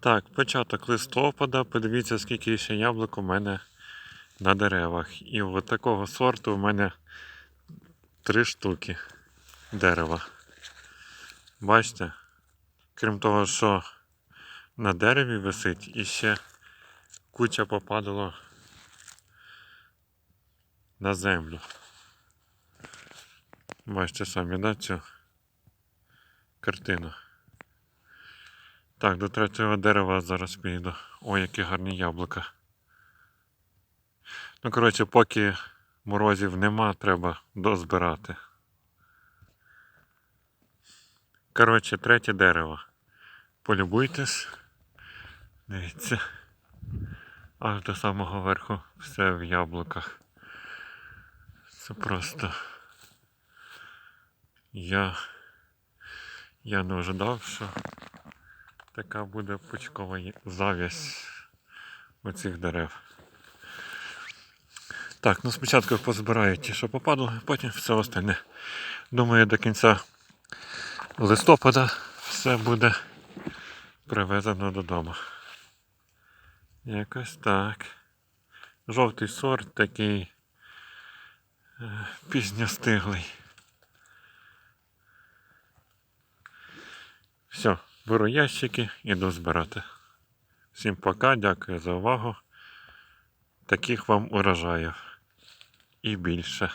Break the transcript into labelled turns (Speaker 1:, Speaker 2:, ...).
Speaker 1: Так, початок листопада. Подивіться, скільки ще яблук у мене на деревах. І от такого сорту у мене три штуки дерева. Бачите? Крім того, що на дереві висить, і ще куча попадало на землю. Бачите самі, да, цю картину. Так, до третього дерева зараз підійду. Ой, які гарні яблука. Ну, коротше, поки морозів нема, треба дозбирати. Коротше, третє дерево. Полюбуйтесь. Дивіться. Аж до самого верху все в яблуках. Це просто. Я. Я не ожидав, що така буде пучкова зав'язь оцих дерев. Так, ну спочатку позбираю ті, що попадало, потім все остальне. Думаю, до кінця листопада все буде привезено додому. Якось так. Жовтий сорт такий е, пізньостиглий. Все, беру ящики, іду збирати. Всім пока, дякую за увагу. Таких вам урожаїв. І більше.